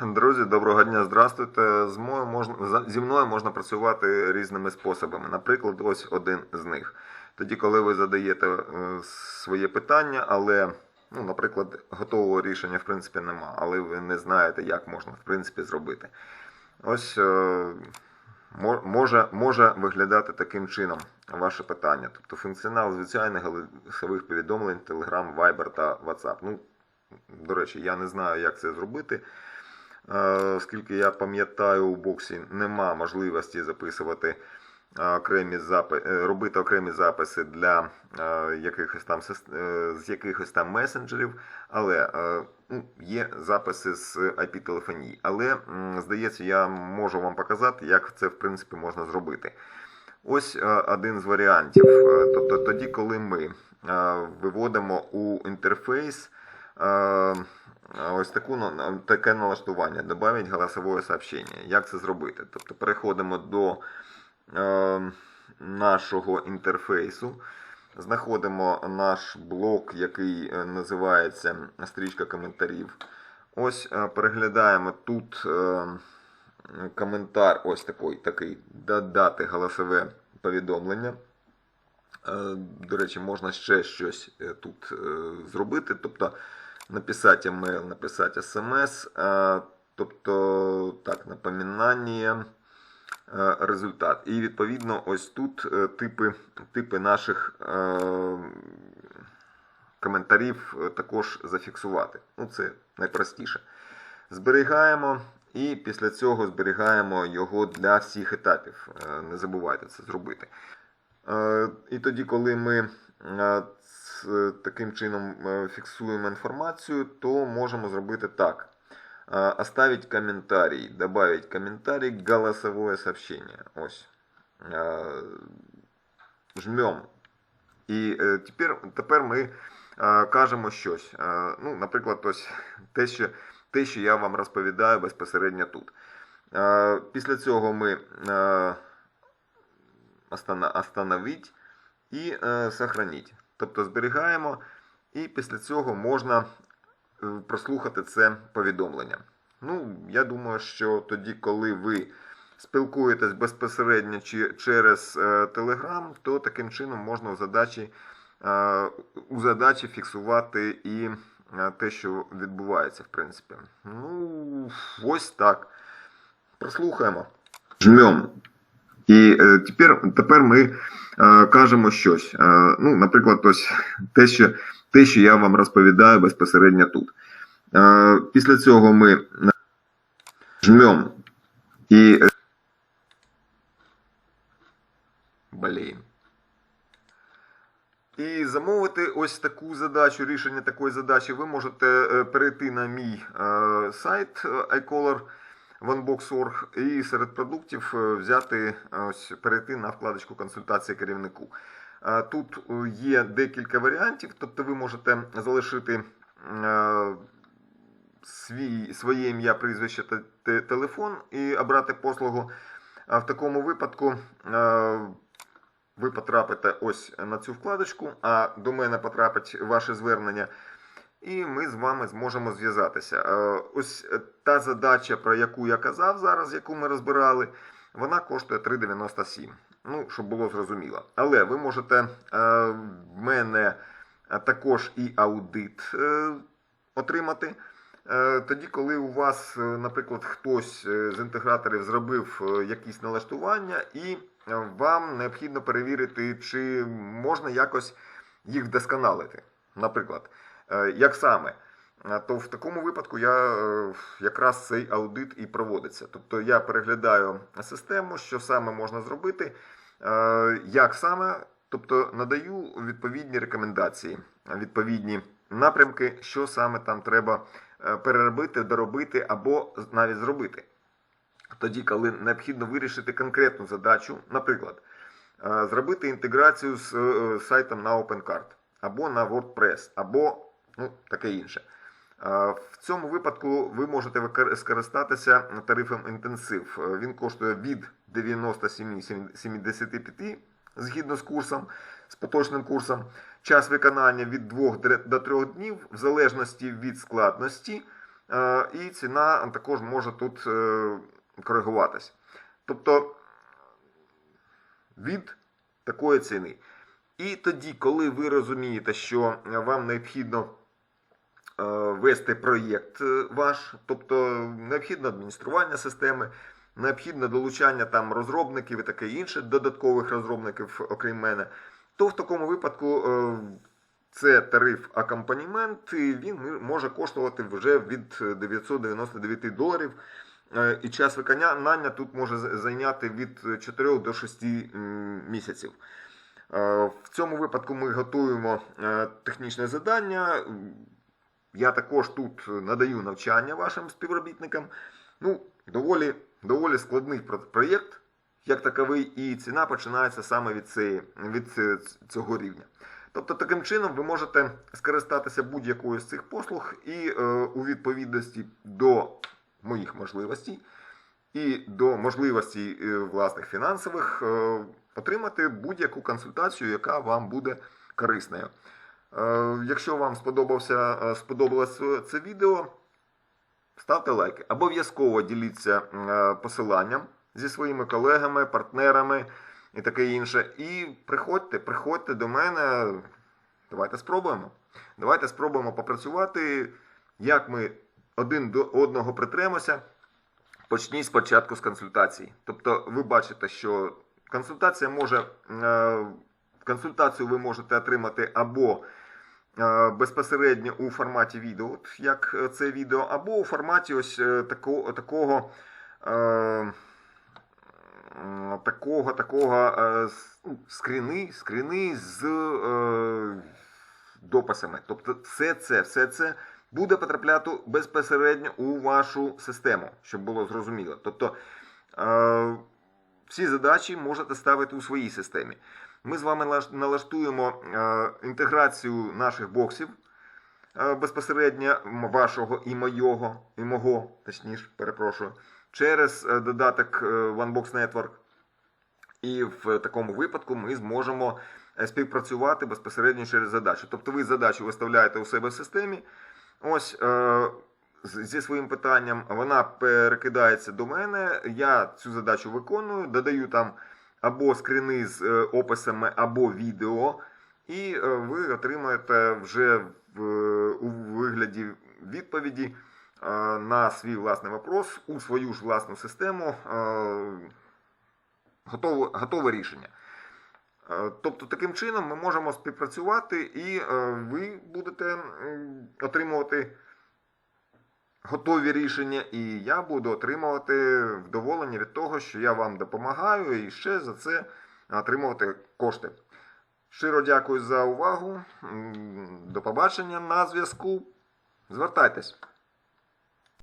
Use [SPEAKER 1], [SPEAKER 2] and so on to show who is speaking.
[SPEAKER 1] Друзі, доброго дня, здравствуйте. З мною можна зі мною можна працювати різними способами. Наприклад, ось один з них. Тоді, коли ви задаєте е, своє питання, але, ну, наприклад, готового рішення в принципі нема, але ви не знаєте, як можна в принципі зробити. Ось е, може, може виглядати таким чином ваше питання. Тобто функціонал звичайних голосових повідомлень Telegram, Viber та WhatsApp. Ну, до речі, я не знаю, як це зробити. Е, Оскільки я пам'ятаю, у боксі нема можливості записувати е, окремі запи... е, робити окремі записи для е, якихось там е, з якихось там месенджерів, але е, ну, є записи з IP-телефонії. Але здається, я можу вам показати, як це в принципі можна зробити. Ось е, один з варіантів. Е, Тобто тоді, коли ми е, виводимо у інтерфейс е, ось таку, таке налаштування, добавить голосове сообщення. Як це зробити? Тобто переходимо до е, нашого інтерфейсу, знаходимо наш блок, який е, називається стрічка коментарів. Ось е, переглядаємо тут е, коментар, ось такий, такий додати голосове повідомлення. Е, До речі, можна ще щось тут зробити, тобто написати емейл, написати смс, тобто так, напоминання, результат. І відповідно, ось тут е, типи, типи наших е, коментарів е, також зафіксувати. Ну, це найпростіше. Зберігаємо. І після цього зберігаємо його для всіх етапів. Не забувайте це зробити. І тоді, коли ми таким чином е, фіксуємо інформацію, то можемо зробити так. Е, Оставить комментарий, добавить комментарий, голосовое сообщение. Ось. Е, Жмем. І е, тепер, тепер ми е, кажемо щось. Е, Ну, наприклад, ось те, що, те, що я вам розповідаю безпосередньо тут. Е, Після цього ми е, остановить і е, сохранить. Тобто зберігаємо, і після цього можна е, прослухати це повідомлення. Ну, я думаю, що тоді, коли ви спілкуєтесь безпосередньо чи через е, Telegram, то таким чином можна у задачі, е, у задачі фіксувати і те, що відбувається, в принципі. Ну, ось так. Прослухаємо. Жмем. І е, тепер, тепер ми е, кажемо щось. Е, ну, наприклад, ось те, що, те, що я вам розповідаю безпосередньо тут. Після цього ми жмем. І. Блін. І замовити ось таку задачу, рішення такої задачі, ви можете перейти на мій сайт е, iColor OneBox.org і серед продуктів е, взяти е, ось перейти на вкладочку консультація керівнику. Е, Тут є декілька варіантів, тобто ви можете залишити свій, своє ім'я, прізвище та телефон і обрати послугу. В такому випадку ви потрапите ось на цю вкладочку, а до мене потрапить ваше звернення. І ми з вами зможемо зв'язатися. Е, Ось та задача, про яку я казав зараз, яку ми розбирали, вона коштує 3,97. Ну, щоб було зрозуміло. Але ви можете е, в мене е, також і аудит отримати. Тоді, коли у вас, наприклад, хтось з інтеграторів зробив якісь налаштування, і вам необхідно перевірити, чи можна якось їх вдосконалити. Наприклад, як саме? Е, То в такому випадку я е, якраз цей аудит і проводиться. Тобто я переглядаю систему, що саме можна зробити, е, як саме, тобто надаю відповідні рекомендації, відповідні напрямки, що саме там треба е, переробити, доробити або навіть зробити. Тоді, коли необхідно вирішити конкретну задачу, наприклад, е, зробити інтеграцію з е, сайтом на OpenCard, або на WordPress, або ну, таке інше. В цьому випадку ви можете скористатися тарифом інтенсив. Е, Він коштує від 97,75 згідно з курсом, з поточним курсом. Час виконання від 2 до 3 днів, в залежності від складності. е, і ціна також може тут е, коригуватись. Тобто від такої ціни. І тоді, коли ви розумієте, що вам необхідно вести проєкт е, ваш, тобто необхідно адміністрування системи, необхідне долучання там розробників і таке інше, додаткових розробників, окрім мене, то в такому випадку е, це тариф акомпанімент, і він може коштувати вже від 999 доларів. Е, І час виконання тут може зайняти від 4 до 6 місяців. Е, В цьому випадку ми готуємо е, технічне завдання. Я також тут надаю навчання вашим співробітникам. Ну, доволі, доволі складний проєкт, як таковий, і ціна починається саме від, цієї, від цього рівня. Тобто, таким чином ви можете скористатися будь-якою з цих послуг і е, у відповідності до моїх можливостей і до можливостей е, власних фінансових е, отримати будь-яку консультацію, яка вам буде корисною. Е, Якщо вам сподобався, е, сподобалось це відео, ставте лайки. Обов'язково діліться е, посиланням зі своїми колегами, партнерами і таке інше. І приходьте, приходьте до мене. Давайте спробуємо. Давайте спробуємо попрацювати, як ми один до одного притремося. Почніть спочатку з консультації. Тобто, ви бачите, що консультація може консультацію ви можете отримати або е, безпосередньо у форматі відео, як е, це відео, або у форматі ось е, такого, такого, такого, такого ну, скріни, скріни з дописами. Тобто, все це, все це буде потрапляти безпосередньо у вашу систему, щоб було зрозуміло. Тобто всі задачі можете ставити у своїй системі. Ми з вами налаштуємо е, інтеграцію наших боксів е, безпосередньо вашого і мойого, і мого, точніше, перепрошую, через е, додаток OneBox Network. І в такому випадку ми зможемо співпрацювати безпосередньо через задачу. Тобто ви задачу виставляєте у себе в системі. Ось зі своїм питанням вона перекидається до мене. Я цю задачу виконую, додаю там або скріни з е, описами, або відео, і е, ви отримаєте вже в, у вигляді відповіді е, на свій власний вопрос у свою ж власну систему. готове, готове рішення. Тобто, таким чином ми можемо співпрацювати, і ви будете отримувати готові рішення, і я буду отримувати вдоволення від того, що я вам допомагаю, і ще за це отримувати кошти. Щиро дякую за увагу. До побачення на зв'язку. Звертайтесь.